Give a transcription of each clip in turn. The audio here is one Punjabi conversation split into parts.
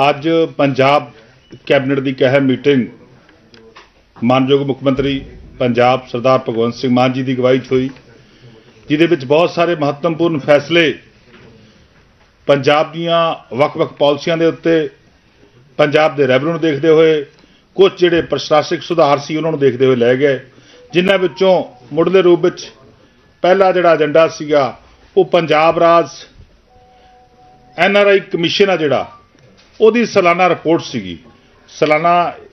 ਅੱਜ ਪੰਜਾਬ ਕੈਬਨਿਟ ਦੀ ਕਹਿ ਮੀਟਿੰਗ ਮਾਨਯੋਗ ਮੁੱਖ ਮੰਤਰੀ ਪੰਜਾਬ ਸਰਦਾਰ ਭਗਵੰਤ ਸਿੰਘ ਮਾਨ ਜੀ ਦੀ ਅਗਵਾਈ 'ਚ ਹੋਈ, ਜਿਹਦੇ ਵਿੱਚ ਬਹੁਤ ਸਾਰੇ ਮਹੱਤਵਪੂਰਨ ਫੈਸਲੇ ਪੰਜਾਬ ਦੀਆਂ ਵੱਖ-ਵੱਖ ਪਾਲਿਸੀਆਂ ਦੇ ਉੱਤੇ, ਪੰਜਾਬ ਦੇ ਰੈਵਨਿਊ ਨੂੰ ਦੇਖਦੇ ਹੋਏ ਕੁਝ ਜਿਹੜੇ ਪ੍ਰਸ਼ਾਸਨਿਕ ਸੁਧਾਰ ਸੀ ਉਹਨਾਂ ਨੂੰ ਦੇਖਦੇ ਹੋਏ ਲੈ ਗਏ, ਜਿਨ੍ਹਾਂ ਵਿੱਚੋਂ ਮੁੱਢਲੇ ਰੂਪ ਵਿੱਚ ਪਹਿਲਾ ਜਿਹੜਾ ਏਜੰਡਾ ਸੀਗਾ, ਉਹ ਪੰਜਾਬ ਰਾਜ ਐਨਆਰਆਈ ਕਮਿਸ਼ਨ ਆ ਜਿਹੜਾ ਉਹਦੀ ਸਾਲਾਨਾ ਰਿਪੋਰਟ ਸੀਗੀ। ਸਾਲਾਨਾ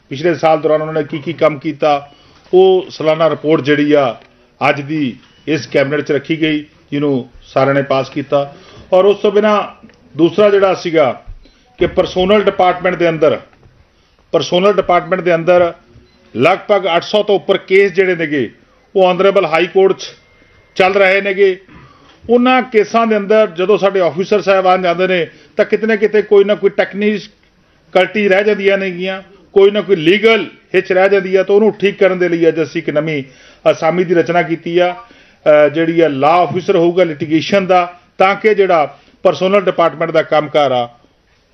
ਪਿਛਲੇ ਸਾਲ ਦੌਰਾਨ ਉਹਨਾਂ ਨੇ ਕੀ ਕੀ ਕੰਮ ਕੀਤਾ, ਉਹ ਸਾਲਾਨਾ ਰਿਪੋਰਟ ਜਿਹੜੀ ਆ ਅੱਜ ਦੀ ਇਸ ਕੈਬਨਿਟ 'ਚ ਰੱਖੀ ਗਈ, ਜਿਹਨੂੰ ਸਾਰਿਆਂ ਨੇ ਪਾਸ ਕੀਤਾ। ਔਰ ਉਸ ਤੋਂ ਬਿਨਾ ਦੂਸਰਾ ਜਿਹੜਾ ਸੀਗਾ ਕਿ ਪਰਸੋਨਲ ਡਿਪਾਰਟਮੈਂਟ ਦੇ ਅੰਦਰ ਪਰਸੋਨਲ ਡਿਪਾਰਟਮੈਂਟ ਦੇ ਅੰਦਰ ਲਗਭਗ 800 ਤੋਂ ਉੱਪਰ ਕੇਸ ਜਿਹੜੇ ਨੇਗੇ, ਉਹ ਆਨਰੇਬਲ ਹਾਈ ਕੋਰਟ 'ਚ ਚੱਲ ਰਹੇ ਨੇਗੇ। ਉਹਨਾਂ ਕੇਸਾਂ ਦੇ ਅੰਦਰ ਜਦੋਂ ਸਾਡੇ ਆਫੀਸਰ ਸਾਹਿਬਾਨ ਜਾਂਦੇ ਨੇ ਤਾਂ ਕਿਤੇ ਨਾ ਕਿਤੇ ਕੋਈ ਨਾ ਕੋਈ ਟੈਕਨੀਕਲਟੀ ਰਹਿ ਜਾਂਦੀਆਂ ਨੇਗੀਆਂ, ਕੋਈ ਨਾ ਕੋਈ ਲੀਗਲ ਹਿੱਚ ਰਹਿ ਜਾਂਦੀ ਆ ਤਾਂ ਉਹਨੂੰ ਠੀਕ ਕਰਨ ਦੇ ਲਈ ਅੱਜ ਅਸੀਂ ਇੱਕ ਨਵੀਂ ਅਸਾਮੀ ਦੀ ਰਚਨਾ ਕੀਤੀ ਆ। ਜਿਹੜੀ ਆ ਲਾ ਆਫੀਸਰ ਹੋਊਗਾ ਲਿਟੀਗੇਸ਼ਨ ਦਾ, ਤਾਂ ਕਿ ਜਿਹੜਾ ਪਰਸੋਨਲ ਡਿਪਾਰਟਮੈਂਟ ਦਾ ਕੰਮਕਾਰ ਆ,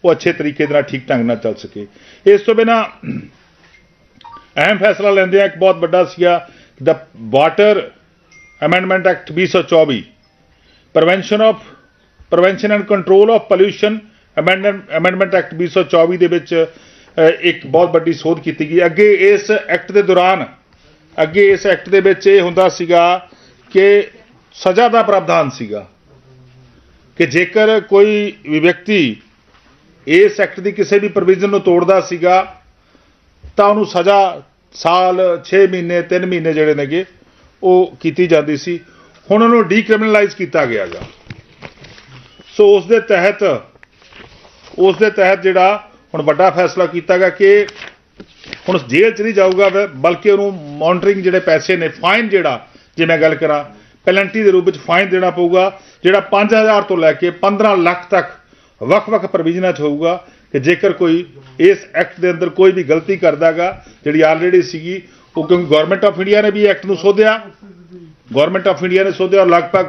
ਉਹ ਅੱਛੇ ਤਰੀਕੇ ਦੇ ਨਾਲ ਠੀਕ ਢੰਗ ਨਾਲ ਚੱਲ ਸਕੇ। ਇਸ ਤੋਂ ਬਿਨਾ ਅਹਿਮ ਫੈਸਲਾ ਲੈਂਦੇ ਆ, ਇੱਕ ਬਹੁਤ ਵੱਡਾ ਸੀਗਾ ਦਾ water amendment act 2024 prevention of prevention and control of pollution amendment act 2024 ਦੇ ਵਿੱਚ ਇੱਕ ਬਹੁਤ ਵੱਡੀ ਸੋਧ ਕੀਤੀ ਗਈ। ਅੱਗੇ ਇਸ ਐਕਟ ਦੇ ਦੌਰਾਨ, ਅੱਗੇ ਇਸ ਐਕਟ ਦੇ ਵਿੱਚ ਇਹ ਹੁੰਦਾ ਸੀਗਾ ਕਿ ਸਜ਼ਾ ਦਾ ਪ੍ਰਾਵਧਾਨ ਸੀਗਾ ਕਿ ਜੇਕਰ ਕੋਈ ਵਿਅਕਤੀ ਇਸ ਐਕਟ ਦੀ ਕਿਸੇ ਵੀ ਪ੍ਰੋਵੀਜ਼ਨ ਨੂੰ ਤੋੜਦਾ ਸੀਗਾ, ਤਾਂ ਉਹਨੂੰ ਸਜ਼ਾ ਸਾਲ 6 ਮਹੀਨੇ 3 ਮਹੀਨੇ ਜਿਹੜੇ ਨੇਗੇ, ਉਹ ਕੀਤੀ ਜਾਂਦੀ ਸੀ। ਹੁਣ ਉਹਨੂੰ ਡੀਕ੍ਰਿਮੀਨਲਾਈਜ਼ ਕੀਤਾ ਗਿਆ ਗਿਆਗਾ ਸੋ ਉਸ ਦੇ ਤਹਿਤ ਉਸ ਦੇ ਤਹਿਤ ਜਿਹੜਾ ਹੁਣ ਵੱਡਾ ਫੈਸਲਾ ਕੀਤਾ ਗਿਆ ਕਿ ਹੁਣ ਜੇਲ੍ਹ ਚ ਨਹੀਂ ਜਾਊਗਾ ਬਲਕਿ ਉਹਨੂੰ ਮੌਨਟਰਿੰਗ ਜਿਹੜੇ ਪੈਸੇ ਨੇ ਫਾਈਨ ਜਿਹੜਾ, ਜੇ ਮੈਂ ਗੱਲ ਕਰਾਂ ਪੈਨਲਟੀ ਦੇ ਰੂਪ ਵਿੱਚ ਫਾਈਨ ਦੇਣਾ ਪਊਗਾ, ਜਿਹੜਾ 5000 ਤੋਂ ਲੈ ਕੇ 15 ਲੱਖ ਤੱਕ ਵੱਖ-ਵੱਖ ਪ੍ਰੋਵੀਜ਼ਨਾਂ 'ਚ ਹੋਊਗਾ, ਕਿ ਜੇਕਰ ਕੋਈ ਇਸ ਐਕਟ ਦੇ ਅੰਦਰ ਕੋਈ ਵੀ ਗਲਤੀ ਕਰਦਾਗਾ, ਜਿਹੜੀ ਆਲਰੇਡੀ ਸੀਗੀ, ਉਹ ਕਿਉਂਕਿ ਗਵਰਨਮੈਂਟ ਆਫ ਇੰਡੀਆ ਨੇ ਵੀ ਐਕਟ ਨੂੰ ਸੋਧਿਆ ਗਵਰਨਮੈਂਟ ਆਫ ਇੰਡੀਆ ਨੇ ਸੋਧਿਆ, ਲਗਭਗ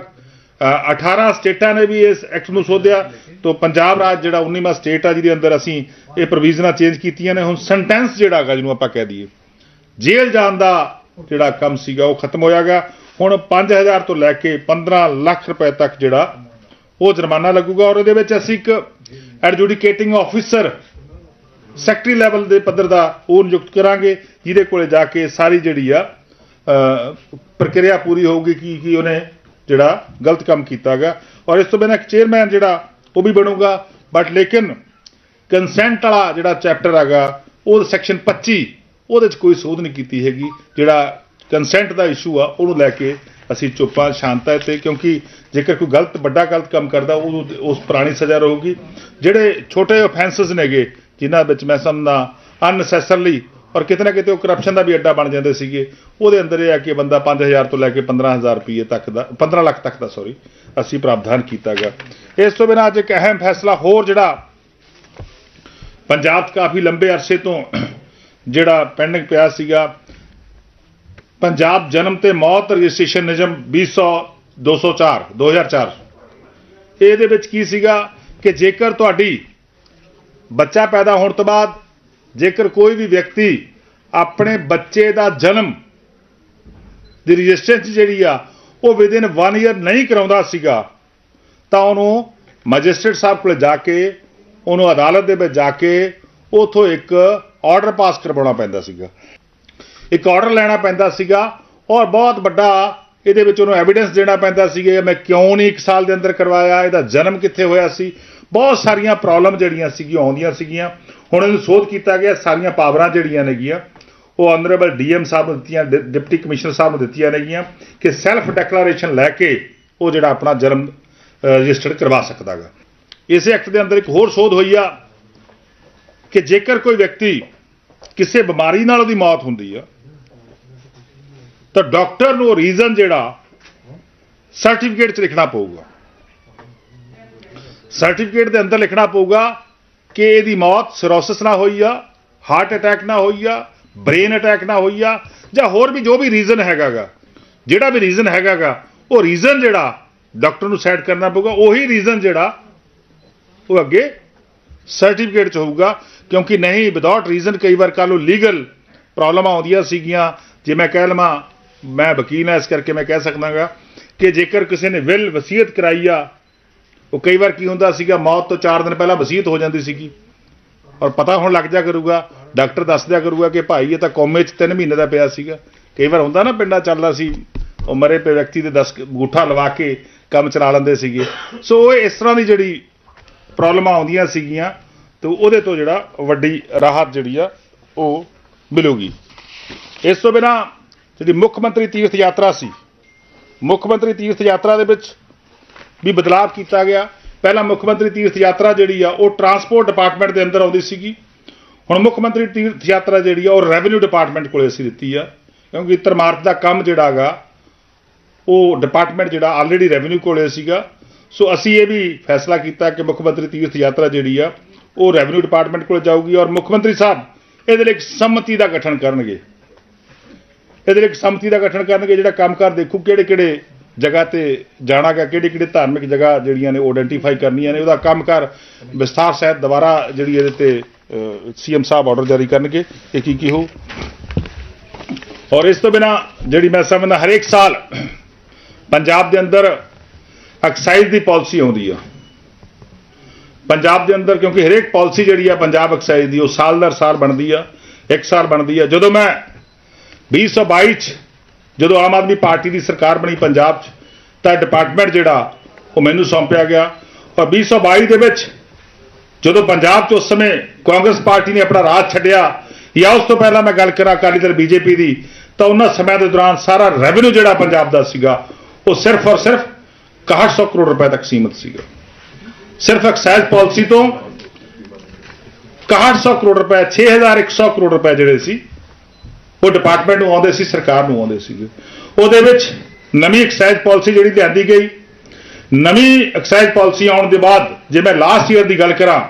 18 ਸਟੇਟਾਂ ਨੇ ਵੀ ਇਸ ਐਕਟ ਨੂੰ ਸੋਧਿਆ ਤੋਂ ਪੰਜਾਬ ਰਾਜ ਜਿਹੜਾ 19ਵਾਂ ਸਟੇਟ ਆ ਜਿਹਦੇ ਅੰਦਰ ਅਸੀਂ ਇਹ ਪ੍ਰੋਵੀਜ਼ਨਾਂ ਚੇਂਜ ਕੀਤੀਆਂ ਨੇ। ਹੁਣ ਸੈਂਟੈਂਸ ਜਿਹੜਾ ਹੈਗਾ ਜਿਹਨੂੰ ਆਪਾਂ ਕਹਿ ਦਈਏ, ਜੇਲ੍ਹ ਜਾਣ ਦਾ ਜਿਹੜਾ ਕੰਮ ਸੀਗਾ ਉਹ ਖਤਮ ਹੋਇਆਗਾ ਹੁਣ 5000 ਤੋਂ ਲੈ ਕੇ 15 ਲੱਖ ਰੁਪਏ ਤੱਕ ਜਿਹੜਾ ਉਹ ਜੁਰਮਾਨਾ ਲੱਗੂਗਾ ਔਰ ਉਹਦੇ ਵਿੱਚ ਅਸੀਂ ਇੱਕ ਐਡਜੂਡੀਕੇਟਿੰਗ ਆਫੀਸਰ ਸੈਕਟਰੀ ਲੈਵਲ ਦੇ ਪੱਧਰ ਦਾ ਉਹ ਨਿਯੁਕਤ ਕਰਾਂਗੇ, ਜਿਹਦੇ ਕੋਲੇ ਜਾ ਕੇ ਸਾਰੀ ਜਿਹੜੀ ਆ ਪ੍ਰਕਿਰਿਆ ਪੂਰੀ ਹੋਊਗੀ ਕਿ ਕਿ ਉਹਨੇ ਜਿਹੜਾ ਗਲਤ ਕੰਮ ਕੀਤਾ ਕੀਤਾਗਾ ਔਰ ਇਸ ਤੋਂ ਬਿਨਾਂ ਇੱਕ ਚੇਅਰਮੈਨ ਜਿਹੜਾ, ਉਹ ਵੀ ਬਣੂਗਾ। ਬਟ ਲੇਕਿਨ ਕੰਸੈਂਟ ਵਾਲਾ ਜਿਹੜਾ ਚੈਪਟਰ ਹੈਗਾ, ਉਹ ਸੈਕਸ਼ਨ 25 ਉਹਦੇ 'ਚ ਕੋਈ ਸੋਧ ਨਹੀਂ ਕੀਤੀ ਹੈਗੀ। ਜਿਹੜਾ ਕੰਸੈਂਟ ਦਾ ਇਸ਼ੂ ਆ, ਉਹਨੂੰ ਲੈ ਕੇ ਅਸੀਂ ਚੁੱਪਾਂ ਸ਼ਾਂਤਾ ਤੇ ਕਿਉਂਕਿ ਜੇਕਰ ਕੋਈ ਗਲਤ, ਵੱਡਾ ਗਲਤ ਕੰਮ ਕਰਦਾ, ਉਹ ਉਸ ਪੁਰਾਣੀ ਸਜ਼ਾ ਰਹੂਗੀ। ਜਿਹੜੇ ਛੋਟੇ ਆਫੈਂਸਸ ਨੇਗੇ, ਜਿਨ੍ਹਾਂ ਵਿੱਚ ਮੈਂ ਸਮਝਦਾ ਅਨਨੈਸੈਸਰਲੀ ਔਰ ਕਿਤੇ ਨਾ ਕਿਤੇ ਉਹ ਕਰਪਸ਼ਨ ਦਾ ਵੀ ਅੱਡਾ ਬਣ ਜਾਂਦੇ ਸੀਗੇ। ਉਹਦੇ ਅੰਦਰ ਇਹ ਆ ਕਿ ਬੰਦਾ 5000 ਤੋਂ ਲੈ ਕੇ 15000 ਰੁਪਏ ਤੱਕ ਦਾ 15 ਲੱਖ ਤੱਕ ਦਾ ਸੌਰੀ ਅਸੀਂ ਪ੍ਰਾਵਧਾਨ ਕੀਤਾ ਗਿਆ ਇਸ ਤੋਂ ਬਿਨਾਂ ਅੱਜ ਇੱਕ ਅਹਿਮ ਫੈਸਲਾ ਹੋਰ ਜਿਹੜਾ ਪੰਜਾਬ 'ਚ ਕਾਫੀ ਲੰਬੇ ਅਰਸੇ ਤੋਂ ਜਿਹੜਾ ਪੈਂਡਿੰਗ ਪਿਆ ਸੀਗਾ। ਪੰਜਾਬ ਜਨਮ ਤੇ ਮੌਤ ਰਜਿਸਟ੍ਰੇਸ਼ਨ ਨਿਯਮ 200 204 2004 ਇਹਦੇ ਵਿੱਚ ਕੀ ਸੀਗਾ ਕਿ ਜੇਕਰ ਤੁਹਾਡੀ ਬੱਚਾ ਪੈਦਾ ਹੋਣ ਤੋਂ ਬਾਅਦ ਜੇਕਰ ਕੋਈ ਵੀ ਵਿਅਕਤੀ ਆਪਣੇ ਬੱਚੇ ਦਾ ਜਨਮ ਦੀ ਰਜਿਸਟ੍ਰੇਸ਼ਨ ਜਿਹੜੀ ਆ, ਉਹ ਵਿਦਿਨ 1 ਇਅਰ ਨਹੀਂ ਕਰਾਉਂਦਾ ਸੀਗਾ, ਤਾਂ ਉਹਨੂੰ ਮੈਜਿਸਟ੍ਰੇਟ ਸਾਹਿਬ ਕੋਲ ਜਾ ਕੇ, ਉਹਨੂੰ ਅਦਾਲਤ ਦੇ ਵਿੱਚ ਜਾ ਕੇ ਉਥੋਂ ਇੱਕ ਆਰਡਰ ਪਾਸ ਕਰਵਾਉਣਾ ਪੈਂਦਾ ਸੀਗਾ। ਇੱਕ ਆਰਡਰ ਲੈਣਾ ਪੈਂਦਾ ਸੀਗਾ ਔਰ ਬਹੁਤ ਵੱਡਾ ਇਹਦੇ ਵਿੱਚ ਉਹਨੂੰ ਐਵੀਡੈਂਸ ਦੇਣਾ ਪੈਂਦਾ ਸੀਗਾ ਮੈਂ ਕਿਉਂ ਨਹੀਂ 1 ਸਾਲ ਦੇ ਅੰਦਰ ਕਰਵਾਇਆ, ਇਹਦਾ ਜਨਮ ਕਿੱਥੇ ਹੋਇਆ ਸੀ? ਬਹੁਤ ਸਾਰੀਆਂ ਪ੍ਰੋਬਲਮ ਜਿਹੜੀਆਂ ਸੀਗੀਆਂ, ਆਉਂਦੀਆਂ ਸੀਗੀਆਂ। ਹੁਣ ਇਹਨੂੰ ਸੋਧ ਕੀਤਾ ਗਿਆ, ਸਾਰੀਆਂ ਪਾਵਰਾਂ ਜਿਹੜੀਆਂ ਨੇਗੀਆਂ, ਉਹ ਆਨਰੇਬਲ ਡੀਐਮ ਸਾਹਿਬ ਨੂੰ ਦਿੱਤੀਆਂ ਡਿਪਟੀ ਕਮਿਸ਼ਨਰ ਸਾਹਿਬ ਨੂੰ ਦਿੱਤੀਆਂ ਨੇਗੀਆਂ ਕਿ ਸੈਲਫ ਡੈਕਲੇਰੇਸ਼ਨ ਲੈ ਕੇ ਉਹ ਜਿਹੜਾ ਆਪਣਾ ਜਨਮ ਰਜਿਸਟਰਡ ਕਰਵਾ ਸਕਦਾਗਾ। ਇਸੇ ਐਕਟ ਦੇ ਅੰਦਰ ਇੱਕ ਹੋਰ ਸੋਧ ਹੋਈ ਆ ਕਿ ਜੇਕਰ ਕੋਈ ਵਿਅਕਤੀ ਕਿਸੇ ਬਿਮਾਰੀ ਨਾਲ ਉਹਦੀ ਮੌਤ ਹੁੰਦੀ ਆ, ਤਾਂ ਡਾਕਟਰ ਨੂੰ ਰੀਜ਼ਨ ਜਿਹੜਾ ਸਰਟੀਫਿਕੇਟ 'ਚ ਲਿਖਣਾ ਪਊਗਾ। ਸਰਟੀਫਿਕੇਟ ਦੇ ਅੰਦਰ ਲਿਖਣਾ ਪਊਗਾ ਕਿ ਇਹਦੀ ਮੌਤ ਸਿਰੋਸਿਸ ਨਾਲ ਹੋਈ ਆ ਹਾਰਟ ਅਟੈਕ ਨਾਲ ਹੋਈ ਆ ਬ੍ਰੇਨ ਅਟੈਕ ਨਾਲ ਹੋਈ ਆ, ਜਾਂ ਹੋਰ ਵੀ ਜੋ ਵੀ ਰੀਜ਼ਨ ਹੈਗਾਗਾ ਜਿਹੜਾ ਵੀ ਰੀਜ਼ਨ ਹੈਗਾਗਾ ਉਹ ਰੀਜ਼ਨ ਜਿਹੜਾ ਡਾਕਟਰ ਨੂੰ ਸੈਟ ਕਰਨਾ ਪਊਗਾ, ਉਹੀ ਰੀਜ਼ਨ ਜਿਹੜਾ ਉਹ ਅੱਗੇ ਸਰਟੀਫਿਕੇਟ ਚ ਹੋਊਗਾ, ਕਿਉਂਕਿ ਨਹੀਂ ਵਿਦਆਊਟ ਰੀਜ਼ਨ ਕਈ ਵਾਰ ਕੱਲ੍ਹ ਨੂੰ ਲੀਗਲ ਪ੍ਰੋਬਲਮਾਂ ਆਉਂਦੀਆਂ ਸੀਗੀਆਂ, ਜੇ ਮੈਂ ਕਹਿ ਲਵਾਂ, ਮੈਂ ਵਕੀਲ ਹਾਂ ਇਸ ਕਰਕੇ ਮੈਂ ਕਹਿ ਸਕਦਾਗਾ ਕਿ ਜੇਕਰ ਕਿਸੇ ਨੇ ਵਿਲ ਵਸੀਅਤ ਕਰਾਈ ਆ ਉਹ ਕਈ ਵਾਰ ਕੀ ਹੁੰਦਾ ਸੀਗਾ, ਮੌਤ ਤੋਂ 4 ਦਿਨ ਪਹਿਲਾਂ ਵਸੀਅਤ ਹੋ ਜਾਂਦੀ ਸੀਗੀ। ਔਰ ਪਤਾ ਹੁਣ ਲੱਗ ਜਾ ਕਰੂਗਾ, ਡਾਕਟਰ ਦੱਸ ਦਿਆ ਕਰੂਗਾ ਕਿ ਭਾਈ ਇਹ ਤਾਂ ਕੋਮੇ 'ਚ 3 ਮਹੀਨੇ ਦਾ ਪਿਆ ਸੀਗਾ। ਕਈ ਵਾਰ ਹੁੰਦਾ ਨਾ ਪਿੰਡਾਂ ਚੱਲਦਾ ਸੀ, ਉਹ ਮਰੇ ਪਏ ਵਿਅਕਤੀ ਦੇ 10 ਗੂਠਾ ਲਵਾ ਕੇ ਕੰਮ ਚਲਾ ਲੈਂਦੇ ਸੀਗੇ। ਸੋ ਉਹ ਇਸ ਤਰ੍ਹਾਂ ਦੀ ਜਿਹੜੀ ਪ੍ਰੋਬਲਮਾਂ ਆਉਂਦੀਆਂ ਸੀਗੀਆਂ, ਤੇ ਉਹਦੇ ਤੋਂ ਜਿਹੜਾ ਵੱਡੀ ਰਾਹਤ ਜਿਹੜੀ ਆ, ਉਹ ਮਿਲੂਗੀ। ਇਸ ਤੋਂ ਬਿਨਾ ਜਿਹੜੀ ਮੁੱਖ ਮੰਤਰੀ ਤੀਰਥ ਯਾਤਰਾ ਸੀ, ਮੁੱਖ ਮੰਤਰੀ ਤੀਰਥ ਯਾਤਰਾ ਦੇ ਵਿੱਚ ਵੀ ਬਦਲਾਅ ਕੀਤਾ ਗਿਆ। ਪਹਿਲਾਂ ਮੁੱਖ ਮੰਤਰੀ ਤੀਰਥ ਯਾਤਰਾ ਜਿਹੜੀ ਆ, ਉਹ ਟਰਾਂਸਪੋਰਟ ਡਿਪਾਰਟਮੈਂਟ ਦੇ ਅੰਦਰ ਆਉਂਦੀ ਸੀਗੀ। ਹੁਣ ਮੁੱਖ ਮੰਤਰੀ ਤੀਰਥ ਯਾਤਰਾ ਜਿਹੜੀ ਆ, ਉਹ ਰੈਵਨਿਊ ਡਿਪਾਰਟਮੈਂਟ ਕੋਲੇ ਅਸੀਂ ਦਿੱਤੀ ਆ। ਕਿਉਂਕਿ ਤਰਮਾਰਤ ਦਾ ਕੰਮ ਜਿਹੜਾ ਹੈਗਾ ਉਹ ਡਿਪਾਰਟਮੈਂਟ ਜਿਹੜਾ ਆਲਰੇਡੀ ਰੈਵਨਿਊ ਕੋਲੇ ਸੀਗਾ। ਸੋ ਅਸੀਂ ਇਹ ਵੀ ਫੈਸਲਾ ਕੀਤਾ ਕਿ ਮੁੱਖ ਮੰਤਰੀ ਤੀਰਥ ਯਾਤਰਾ ਜਿਹੜੀ ਆ, ਉਹ ਰੈਵਨਿਊ ਡਿਪਾਰਟਮੈਂਟ ਕੋਲ ਜਾਊਗੀ ਔਰ ਮੁੱਖ ਮੰਤਰੀ ਸਾਹਿਬ ਇਹਦੇ ਲਈ ਇੱਕ ਸੰਮਤੀ ਦਾ ਗਠਨ ਕਰਨਗੇ। ਇਹਦੇ ਲਈ ਇੱਕ ਸੰਮਤੀ ਦਾ ਗਠਨ ਕਰਨਗੇ ਜਿਹੜਾ ਕੰਮਕਾਰ ਦੇਖੂ ਕਿਹੜੇ ਕਿਹੜੇ ਜਗ੍ਹਾ ਤੇ ਜਾਣਾਗਾ ਕਿਹੜੀ ਕਿਹੜੀ ਧਾਰਮਿਕ ਜਗ੍ਹਾ ਜਿਹੜੀਆਂ ਨੇ ਉਹ ਆਇਡੈਂਟੀਫਾਈ ਕਰਨੀਆਂ ਨੇ, ਉਹਦਾ ਕੰਮਕਾਰ ਵਿਸਥਾਰ ਸਹਿਤ ਦੁਬਾਰਾ ਜਿਹੜੀ ਇਹਦੇ ਤੇ ਸੀਐਮ ਸਾਹਿਬ ਆਰਡਰ ਜਾਰੀ ਕਰਨਗੇ, ਇਹ ਕੀ ਕੀ ਹੋ? ਔਰ ਇਸ ਤੋਂ ਬਿਨਾ ਜਿਹੜੀ ਮੈਂ ਸਮਝਦਾ ਹਰੇਕ ਸਾਲ ਪੰਜਾਬ ਦੇ ਅੰਦਰ ਐਕਸਾਈਜ਼ ਦੀ ਪਾਲਿਸੀ ਆਉਂਦੀ ਆ। ਪੰਜਾਬ ਦੇ ਅੰਦਰ ਕਿਉਂਕਿ ਹਰੇਕ ਪਾਲਿਸੀ ਜਿਹੜੀ ਆ ਪੰਜਾਬ ਐਕਸਾਈਜ਼ ਦੀ, ਉਹ ਸਾਲ ਦਰ ਸਾਲ ਬਣਦੀ ਆ, ਇੱਕ ਸਾਲ ਬਣਦੀ ਆ। ਜਦੋਂ ਮੈਂ 2022 ਚ ਜਦੋਂ ਆਮ ਆਦਮੀ ਪਾਰਟੀ ਦੀ ਸਰਕਾਰ ਬਣੀ ਪੰਜਾਬ 'ਚ, ਤਾਂ ਡਿਪਾਰਟਮੈਂਟ ਜਿਹੜਾ, ਉਹ ਮੈਨੂੰ ਸੌਂਪਿਆ ਗਿਆ। ਔਰ 2022 ਦੇ ਵਿੱਚ, ਜਦੋਂ ਪੰਜਾਬ 'ਚ ਉਸ ਸਮੇਂ ਕਾਂਗਰਸ ਪਾਰਟੀ ਨੇ ਆਪਣਾ ਰਾਜ ਛੱਡਿਆ, ਜਾਂ ਉਸ ਤੋਂ ਪਹਿਲਾਂ ਮੈਂ ਗੱਲ ਕਰਾਂ ਅਕਾਲੀ ਦਲ ਬੀਜੇਪੀ ਦੀ, ਤਾਂ ਉਹਨਾਂ ਸਮਿਆਂ ਦੇ ਦੌਰਾਨ ਸਾਰਾ ਰੈਵਨਿਊ ਜਿਹੜਾ ਪੰਜਾਬ ਦਾ ਸੀਗਾ, ਉਹ ਸਿਰਫ ਔਰ ਸਿਰਫ 6100 ਕਰੋੜ ਰੁਪਏ ਤੱਕ ਸੀਮਤ ਸੀਗਾ। ਸਿਰਫ ਐਕਸਾਈਜ਼ ਪਾਲਿਸੀ ਤੋਂ 6100 ਕਰੋੜ ਰੁਪਏ 6100 ਕਰੋੜ ਰੁਪਏ ਜਿਹੜੇ ਸੀ ਉਹ ਡਿਪਾਰਟਮੈਂਟ ਨੂੰ ਆਉਂਦੇ ਸੀ, ਸਰਕਾਰ ਨੂੰ ਆਉਂਦੇ ਸੀਗੇ। ਉਹਦੇ ਵਿੱਚ ਨਵੀਂ ਐਕਸਾਈਜ਼ ਪਾਲਿਸੀ ਜਿਹੜੀ ਲਿਆਂਦੀ ਗਈ। ਨਵੀਂ ਐਕਸਾਈਜ਼ ਪਾਲਿਸੀ ਆਉਣ ਦੇ ਬਾਅਦ, ਜੇ ਮੈਂ ਲਾਸਟ ਈਅਰ ਦੀ ਗੱਲ ਕਰਾਂ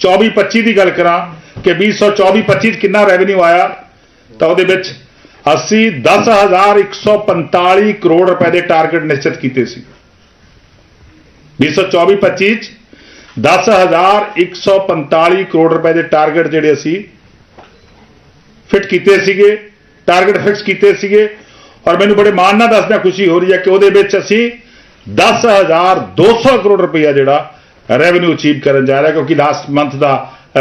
24 25 ਦੀ ਗੱਲ ਕਰਾਂ ਕਿ 2024 25 ਚ ਕਿੰਨਾ ਰੈਵਨਿਊ ਆਇਆ, ਤਾਂ ਉਹਦੇ ਵਿੱਚ ਅਸੀਂ 10145 ਕਰੋੜ ਰੁਪਏ ਦੇ ਟਾਰਗੇਟ ਨਿਸ਼ਚਿਤ ਕੀਤੇ ਸੀ। 2024 25 ਚ 10145 ਕਰੋੜ ਰੁਪਏ ਦੇ ਟਾਰਗੇਟ ਜਿਹੜੇ ਅਸੀਂ ਫਿਟ ਕੀਤੇ ਸੀਗੇ। ਟਾਰਗੇਟ ਫਿਕਸ ਕੀਤੇ ਸੀਗੇ। ਔਰ ਮੈਨੂੰ ਬੜੇ ਮਾਣ ਨਾਲ ਦੱਸਦਿਆਂ ਖੁਸ਼ੀ ਹੋ ਰਹੀ ਹੈ ਕਿ ਉਹਦੇ ਵਿੱਚ ਅਸੀਂ 10200 ਕਰੋੜ ਰੁਪਈਆ ਜਿਹੜਾ ਰੈਵਨਿਊ ਅਚੀਵ ਕਰਨ ਜਾ ਰਿਹਾ ਕਿਉਂਕਿ ਲਾਸਟ ਮੰਥ ਦਾ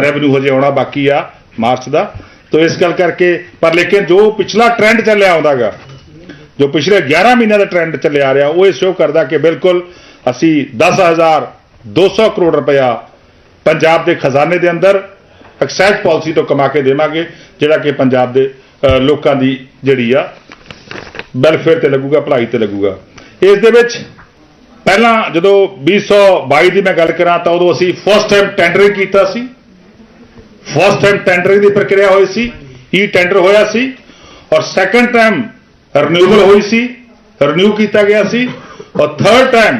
ਰੈਵਨਿਊ ਹਜੇ ਆਉਣਾ ਬਾਕੀ ਆ, ਮਾਰਚ ਦਾ। ਤੋਂ ਇਸ ਗੱਲ ਕਰਕੇ, ਪਰ ਲੇਕਿਨ ਜੋ ਪਿਛਲਾ ਟ੍ਰੈਂਡ ਚੱਲਿਆ ਆਉਂਦਾਗਾ, ਜੋ ਪਿਛਲੇ 11 ਮਹੀਨਿਆਂ ਦਾ ਟ੍ਰੈਂਡ ਚੱਲਿਆ ਆ ਰਿਹਾ, ਉਹ ਇਹ ਸ਼ੋ ਕਰਦਾ ਕਿ ਬਿਲਕੁਲ ਅਸੀਂ 10200 ਕਰੋੜ ਰੁਪਇਆ ਪੰਜਾਬ ਦੇ ਖਜ਼ਾਨੇ ਦੇ ਅੰਦਰ ਐਕਸਾਈਜ਼ ਪਾਲਿਸੀ ਤੋਂ ਕਮਾ ਕੇ ਦੇਵਾਂਗੇ, ਜਿਹੜਾ ਕਿ ਪੰਜਾਬ ਦੇ ਲੋਕਾਂ ਦੀ ਜਿਹੜੀ ਆ ਵੈਲਫੇਅਰ ਤੇ ਲੱਗੂਗਾ, ਭਲਾਈ ਤੇ ਲੱਗੂਗਾ। ਇਸ ਦੇ ਵਿੱਚ ਪਹਿਲਾਂ ਜਦੋਂ 2022 ਦੀ ਮੈਂ ਗੱਲ ਕਰਾਂ ਤਾਂ ਉਦੋਂ ਅਸੀਂ ਫਸਟ ਟਾਈਮ ਟੈਂਡਰਿੰਗ ਕੀਤਾ ਸੀ। ਫਸਟ ਟਾਈਮ ਟੈਂਡਰਿੰਗ ਦੀ ਪ੍ਰਕਿਰਿਆ ਹੋਈ ਸੀ। ਈ ਟੈਂਡਰ ਹੋਇਆ ਸੀ ਔਰ ਸੈਕੰਡ ਟਾਈਮ ਰਿਨਿਊਬਲ ਹੋਈ ਸੀ। ਰਿਨਿਊ ਕੀਤਾ ਗਿਆ ਸੀ ਔਰ ਥਰਡ ਟਾਈਮ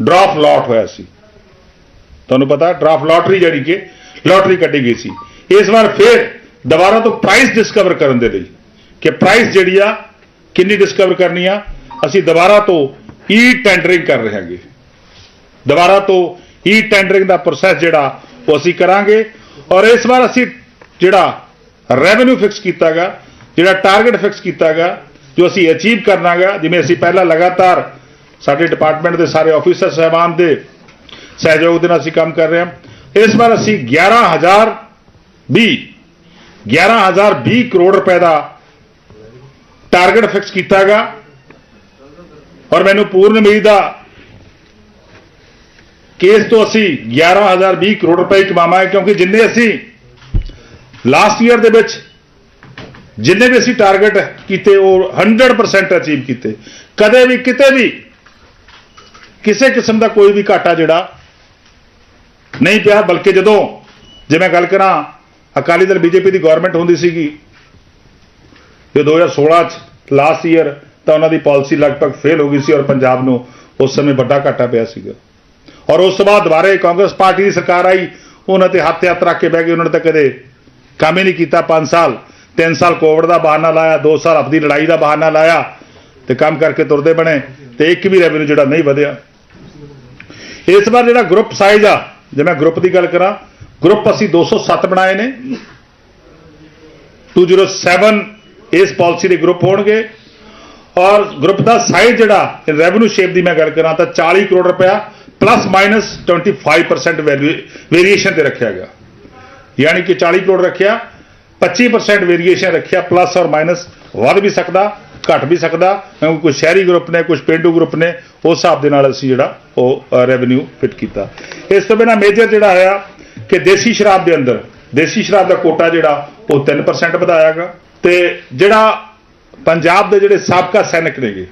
ਡਰਾਫਟ ਲਾਟ ਹੋਇਆ ਸੀ। ਤੁਹਾਨੂੰ ਪਤਾ ਡਰਾਫਟ ਲਾਟਰੀ ਜਿਹੜੀ ਕਿ ਲਾਟਰੀ ਕੱਢੀ ਗਈ ਸੀ। ਇਸ ਵਾਰ ਫਿਰ ਦੁਬਾਰਾ ਤੋਂ ਪ੍ਰਾਈਸ ਡਿਸਕਵਰ ਕਰਨ ਦੇ ਲਈ ਕਿ ਪ੍ਰਾਈਸ ਜਿਹੜੀ ਆ, ਕਿੰਨੀ ਡਿਸਕਵਰ ਕਰਨੀ ਆ, ਅਸੀਂ ਦੁਬਾਰਾ ਤੋਂ ਈ ਟੈਂਡਰਿੰਗ ਕਰ ਰਹੇ ਹਾਂਗੇ। ਦੁਬਾਰਾ ਤੋਂ ਈ ਟੈਂਡਰਿੰਗ ਦਾ ਪ੍ਰੋਸੈਸ ਜਿਹੜਾ, ਉਹ ਅਸੀਂ ਕਰਾਂਗੇ ਔਰ ਇਸ ਵਾਰ ਅਸੀਂ ਜਿਹੜਾ ਰੈਵਨਿਊ ਫਿਕਸ ਕੀਤਾਗਾ, ਜਿਹੜਾ ਟਾਰਗੇਟ ਫਿਕਸ ਕੀਤਾਗਾ, ਜੋ ਅਸੀਂ ਅਚੀਵ ਕਰਨਾਗਾ, ਜਿਵੇਂ ਅਸੀਂ ਪਹਿਲਾਂ ਲਗਾਤਾਰ ਸਾਡੇ ਡਿਪਾਰਟਮੈਂਟ ਦੇ ਸਾਰੇ ਆਫੀਸਰ ਸਹਿਬਾਨ ਦੇ ਸਹਿਯੋਗ ਦੇ ਨਾਲ ਅਸੀਂ ਕੰਮ ਕਰ ਰਹੇ ਹਾਂ, ਇਸ ਵਾਰ ਅਸੀਂ 11000 20 11020 ਕਰੋੜ ਰੁਪਏ ਦਾ ਟਾਰਗੇਟ ਫਿਕਸ ਕੀਤਾਗਾ ਔਰ ਮੈਨੂੰ ਪੂਰਨ ਉਮੀਦ ਆ ਕੇਸ ਤੋਂ ਅਸੀਂ 11020 ਕਰੋੜ ਰੁਪਏ ਕਮਾਵਾਂਗੇ, ਕਿਉਂਕਿ ਜਿੰਨੇ ਅਸੀਂ ਲਾਸਟ ਈਅਰ ਦੇ ਵਿੱਚ ਜਿੰਨੇ ਵੀ ਅਸੀਂ ਟਾਰਗੇਟ ਕੀਤੇ, ਉਹ 100% ਅਚੀਵ ਕੀਤੇ। ਕਦੇ ਵੀ, ਕਿਤੇ ਵੀ ਕਿਸੇ ਕਿਸਮ ਦਾ ਕੋਈ ਵੀ ਘਾਟਾ ਜਿਹੜਾ ਨਹੀਂ ਪਿਆ, ਬਲਕਿ ਜਦੋਂ ਜੇ ਮੈਂ ਗੱਲ ਕਰਾਂ ਅਕਾਲੀ ਦਲ ਬੀਜੇਪੀ ਦੀ ਗਵਰਨਮੈਂਟ ਹੁੰਦੀ ਸੀਗੀ। ਜੇ 2016 ਚ ਲਾਸਟ ਈਅਰ ਤਾਂ ਉਹਨਾਂ ਦੀ ਪਾਲਿਸੀ ਲਗਭਗ ਫੇਲ ਹੋ ਗਈ ਸੀ ਔਰ ਪੰਜਾਬ ਨੂੰ ਉਸ ਸਮੇਂ ਵੱਡਾ ਘਾਟਾ ਪਿਆ ਸੀਗਾ। ਔਰ ਉਸ ਤੋਂ ਬਾਅਦ ਦੁਬਾਰੇ ਕਾਂਗਰਸ ਪਾਰਟੀ ਦੀ ਸਰਕਾਰ ਆਈ, ਉਹਨਾਂ ਤੇ ਹੱਥ ਹੱਥ ਰੱਖ ਕੇ ਬਹਿ ਗਏ, ਉਹਨਾਂ ਨੇ ਤਾਂ ਕਦੇ ਕੰਮ ਹੀ ਨਹੀਂ ਕੀਤਾ 5 ਸਾਲ। 3 ਸਾਲ ਕੋਵਿਡ ਦਾ ਬਹਾਨਾ ਲਾਇਆ 2 ਸਾਲ ਆਪਣੀ ਲੜਾਈ ਦਾ ਬਹਾਨਾ ਲਾਇਆ ਤੇ ਕੰਮ ਕਰਕੇ ਤੁਰਦੇ ਬਣੇ ਤੇ ਇੱਕ ਵੀ ਰੈਵਨਿਊ ਜਿਹੜਾ ਨਹੀਂ ਵਧਿਆ। ਇਸ ਵਾਰ ਜਿਹੜਾ ਗਰੁੱਪ ਸਾਈਜ਼ ਆ, ਜੇ ਮੈਂ ਗਰੁੱਪ ਦੀ ਗੱਲ ਕਰਾਂ ਗਰੁੱਪ ਅਸੀਂ 207 ਬਣਾਏ ਨੇ। 207 ਇਸ ਪਾਲਿਸੀ ਦੇ ਗਰੁੱਪ ਹੋਣਗੇ। ਔਰ ਗਰੁੱਪ ਦਾ ਸਾਈਜ਼ ਜਿਹੜਾ ਰੈਵਨਿਊ ਸ਼ੇਪ ਦੀ ਮੈਂ ਗੱਲ ਕਰਾਂ ਤਾਂ 40 ਕਰੋੜ ਰੁਪਇਆ ਪਲੱਸ ਮਾਈਨਸ 25% ਵੇਰੀਏਸ਼ਨ ਤੇ ਰੱਖਿਆ ਗਿਆ। ਯਾਨੀ ਕਿ 40 ਕਰੋੜ ਰੱਖਿਆ 25% ਵੇਰੀਏਸ਼ਨ ਰੱਖਿਆ ਪਲੱਸ ਔਰ ਮਾਈਨਸ ਵੱਧ ਵੀ ਸਕਦਾ, ਘਟ ਵੀ ਸਕਦਾ। ਕਿਉਂਕਿ ਕੁਝ ਸ਼ਹਿਰੀ ਗਰੁੱਪ ਨੇ ਕੁਝ ਪਿੰਡੂ ਗਰੁੱਪ ਨੇ, ਉਸ ਹਿਸਾਬ ਦੇ ਨਾਲ ਅਸੀਂ ਜਿਹੜਾ ਉਹ ਰੈਵਨਿਊ ਫਿਟ ਕੀਤਾ। ਇਸ ਤੋਂ ਬਿਨਾ ਮੇਜਰ ਜਿਹੜਾ ਹੋਇਆ ਕਿ ਦੇਸੀ ਸ਼ਰਾਬ ਦੇ ਅੰਦਰ, ਦੇਸੀ ਸ਼ਰਾਬ ਦਾ ਕੋਟਾ ਜਿਹੜਾ, ਉਹ 3% ਵਧਾਇਆ ਗਿਆ ਤੇ ਜਿਹੜਾ ਪੰਜਾਬ ਦੇ ਜਿਹੜੇ ਸਾਬਕਾ ਸੈਨਿਕ ਨੇਗੇ,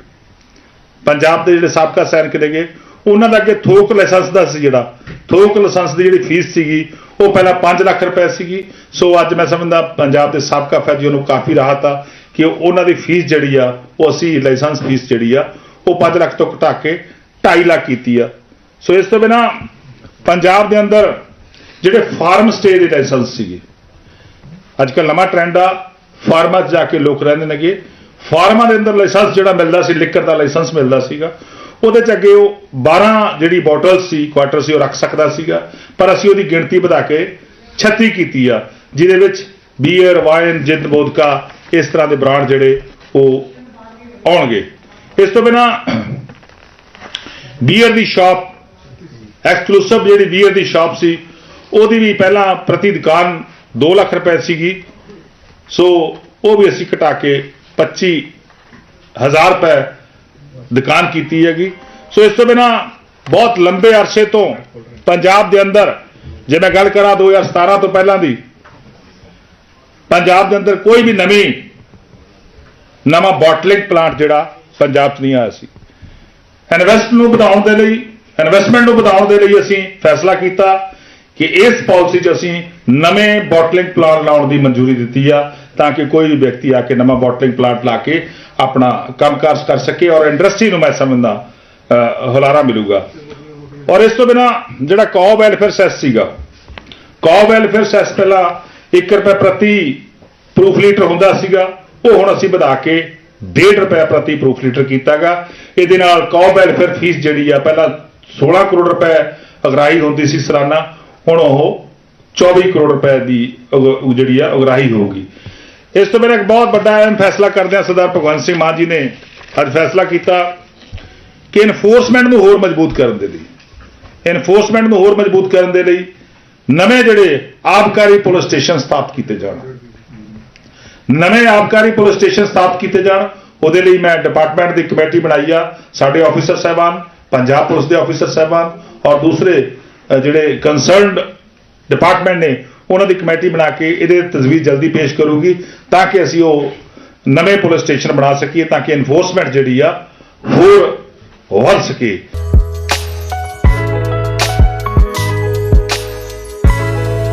ਪੰਜਾਬ ਦੇ ਜਿਹੜੇ ਸਾਬਕਾ ਸੈਨਿਕ ਨੇਗੇ, ਉਹਨਾਂ ਦਾ ਅੱਗੇ ਥੋਕ ਲਾਇਸੈਂਸ ਦਾ ਸੀ ਜਿਹੜਾ, ਥੋਕ ਲਾਇਸੈਂਸ ਦੀ ਜਿਹੜੀ ਫੀਸ ਸੀਗੀ, ਉਹ ਪਹਿਲਾਂ 5 ਲੱਖ ਰੁਪਏ ਸੀਗੀ। ਸੋ ਅੱਜ ਮੈਂ ਸਮਝਦਾ ਪੰਜਾਬ ਦੇ ਸਾਬਕਾ ਫੈਜੀਓ ਨੂੰ ਕਾਫੀ ਰਾਹਤ ਆ ਕਿ ਉਹਨਾਂ ਦੀ ਫੀਸ ਜਿਹੜੀ ਆ, ਉਹ ਅਸੀਂ ਲਾਇਸੈਂਸ ਫੀਸ ਜਿਹੜੀ ਆ, ਉਹ 5 ਲੱਖ ਤੋਂ ਘਟਾ ਕੇ 2.5 ਲੱਖ ਕੀਤੀ ਆ। ਸੋ ਇਸ ਤੋਂ ਬਿਨਾ ਪੰਜਾਬ ਦੇ ਅੰਦਰ ਜਿਹੜੇ ਫਾਰਮ ਸਟੇ ਦੇ ਲਾਇਸੈਂਸ ਸੀਗੇ। ਅੱਜ ਕੱਲ੍ਹ ਨਵਾਂ ਟ੍ਰੈਂਡ ਆ, ਫਾਰਮਾਂ 'ਚ ਜਾ ਕੇ ਲੋਕ ਰਹਿੰਦੇ ਨੇਗੇ। ਫਾਰਮਾਂ ਦੇ ਅੰਦਰ ਲਾਇਸੈਂਸ ਜਿਹੜਾ ਮਿਲਦਾ ਸੀ, ਲਿਕਰ ਦਾ ਲਾਇਸੈਂਸ ਮਿਲਦਾ ਸੀਗਾ। ਉਹਦੇ 'ਚ ਅੱਗੇ ਉਹ 12 ਜਿਹੜੀ ਬੋਟਲ ਸੀ, ਕੁਆਟਰ ਸੀ, ਉਹ ਰੱਖ ਸਕਦਾ ਸੀਗਾ। ਪਰ ਅਸੀਂ ਉਹਦੀ ਗਿਣਤੀ ਵਧਾ ਕੇ 36 ਕੀਤੀ ਆ, ਜਿਹਦੇ ਵਿੱਚ ਬੀਅਰ, ਵਾਈਨ, ਜਿੰਦ, ਵੋਦਕਾ, ਇਸ ਤਰ੍ਹਾਂ ਦੇ ਬ੍ਰਾਂਡ ਜਿਹੜੇ ਉਹ ਆਉਣਗੇ। ਇਸ ਤੋਂ ਬਿਨਾ ਬੀਅਰ ਦੀ ਸ਼ਾਪ, ਐਕਸਕਲੂਸਿਵ ਜਿਹੜੀ ਬੀਅਰ ਦੀ ਸ਼ਾਪ ਸੀ ਉਹਦੀ ਵੀ ਪਹਿਲਾਂ ਪ੍ਰਤੀ ਦੁਕਾਨ 2 ਲੱਖ ਰੁਪਏ ਸੀਗੀ। ਸੋ ਉਹ ਵੀ ਅਸੀਂ ਘਟਾ ਕੇ 25000 ਰੁਪਏ ਦੁਕਾਨ ਕੀਤੀ ਹੈਗੀ। ਸੋ ਇਸ ਤੋਂ ਬਿਨਾ ਬਹੁਤ ਲੰਬੇ ਅਰਸੇ ਤੋਂ ਪੰਜਾਬ ਦੇ ਅੰਦਰ, ਜੇ ਮੈਂ ਗੱਲ ਕਰਾਂ 2017 ਤੋਂ ਪਹਿਲਾਂ ਦੀ, ਪੰਜਾਬ ਦੇ ਅੰਦਰ ਕੋਈ ਵੀ ਨਵੀਂ, ਨਵਾਂ ਬੋਟਲਿੰਗ ਪਲਾਂਟ ਜਿਹੜਾ ਪੰਜਾਬ 'ਚ ਨਹੀਂ ਆਇਆ ਸੀ। ਇਨਵੈਸਟ ਨੂੰ ਵਧਾਉਣ ਦੇ ਲਈ ਇਨਵੈਸਟਮੈਂਟ ਨੂੰ ਵਧਾਉਣ ਦੇ ਲਈ ਅਸੀਂ ਫੈਸਲਾ ਕੀਤਾ। ਕਿ ਇਸ ਪਾਲਿਸੀ 'ਚ ਅਸੀਂ ਨਵੇਂ ਬੋਟਲਿੰਗ ਪਲਾਂਟ ਲਾਉਣ ਦੀ ਮਨਜ਼ੂਰੀ ਦਿੱਤੀ ਆ, ਤਾਂ ਕਿ ਕੋਈ ਵੀ ਵਿਅਕਤੀ ਆ ਕੇ ਨਵਾਂ ਬੋਟਲਿੰਗ ਪਲਾਂਟ ਲਾ ਕੇ ਆਪਣਾ ਕੰਮਕਾਜ ਕਰ ਸਕੇ ਔਰ ਇੰਡਸਟਰੀ ਨੂੰ ਮੈਂ ਸਮਝਦਾ ਹੁਲਾਰਾ ਮਿਲੂਗਾ। ਔਰ ਇਸ ਤੋਂ ਬਿਨਾ ਜਿਹੜਾ ਕੌ ਵੈਲਫੇਅਰ ਸੈਸ ਸੀਗਾ ਕੌ ਵੈਲਫੇਅਰ ਸੈਸ ਪਹਿਲਾਂ 1 ਰੁਪਏ ਪ੍ਰਤੀ ਪ੍ਰੂਫ ਲੀਟਰ ਹੁੰਦਾ ਸੀਗਾ, ਉਹ ਹੁਣ ਅਸੀਂ ਵਧਾ ਕੇ 1.5 ਰੁਪਏ ਪ੍ਰਤੀ ਪ੍ਰੂਫ ਲੀਟਰ ਕੀਤਾਗਾ। ਇਹਦੇ ਨਾਲ ਕੌ ਵੈਲਫੇਅਰ ਫੀਸ ਜਿਹੜੀ ਆ, ਪਹਿਲਾਂ 16 ਕਰੋੜ ਰੁਪਏ ਅਗਰਾਈ ਹੁੰਦੀ ਸੀ ਸਾਲਾਨਾ ਹੁਣ ਉਹ 24 ਕਰੋੜ ਰੁਪਏ ਦੀ ਅਗ- ਜਿਹੜੀ ਆ ਉਗਰਾਹੀ ਹੋਊਗੀ। ਇਸ ਤੋਂ ਬਿਨਾਂ ਇੱਕ ਬਹੁਤ ਵੱਡਾ ਅਹਿਮ ਫੈਸਲਾ ਕਰਦੇ ਆ ਸਰਦਾਰ ਭਗਵੰਤ ਸਿੰਘ ਮਾਨ ਜੀ ਨੇ ਅੱਜ ਫੈਸਲਾ ਕੀਤਾ ਕਿ ਇਨਫੋਰਸਮੈਂਟ ਨੂੰ ਹੋਰ ਮਜ਼ਬੂਤ ਕਰਨ ਦੇ ਲਈ। ਇਨਫੋਰਸਮੈਂਟ ਨੂੰ ਹੋਰ ਮਜ਼ਬੂਤ ਕਰਨ ਦੇ ਲਈ ਨਵੇਂ ਜਿਹੜੇ ਆਬਕਾਰੀ ਪੁਲਿਸ ਸਟੇਸ਼ਨ ਸਥਾਪਿਤ ਕੀਤੇ ਜਾਣ। ਨਵੇਂ ਆਬਕਾਰੀ ਪੁਲਿਸ ਸਟੇਸ਼ਨ ਸਥਾਪਿਤ ਕੀਤੇ ਜਾਣ। ਉਹਦੇ ਲਈ ਮੈਂ ਡਿਪਾਰਟਮੈਂਟ ਦੀ ਕਮੇਟੀ ਬਣਾਈ ਆ। ਸਾਡੇ ਆਫੀਸਰ ਸਾਹਿਬਾਨ, ਪੰਜਾਬ ਪੁਲਿਸ ਦੇ ਆਫੀਸਰ ਸਾਹਿਬਾਨ ਔਰ ਦੂਸਰੇ ਜਿਹੜੇ ਕੰਸਰਨਡ ਡਿਪਾਰਟਮੈਂਟ ਨੇ, ਉਹਨਾਂ ਦੀ ਕਮੇਟੀ ਬਣਾ ਕੇ ਇਹਦੇ ਤਜਵੀਜ਼ ਜਲਦੀ ਪੇਸ਼ ਕਰੂਗੀ ਤਾਂ ਕਿ ਅਸੀਂ ਉਹ ਨਵੇਂ ਪੁਲਿਸ ਸਟੇਸ਼ਨ ਬਣਾ ਸਕੀਏ, ਤਾਂ ਕਿ ਇਨਫੋਰਸਮੈਂਟ ਜਿਹੜੀ ਆ ਹੋਰ ਵੱਧ ਸਕੇ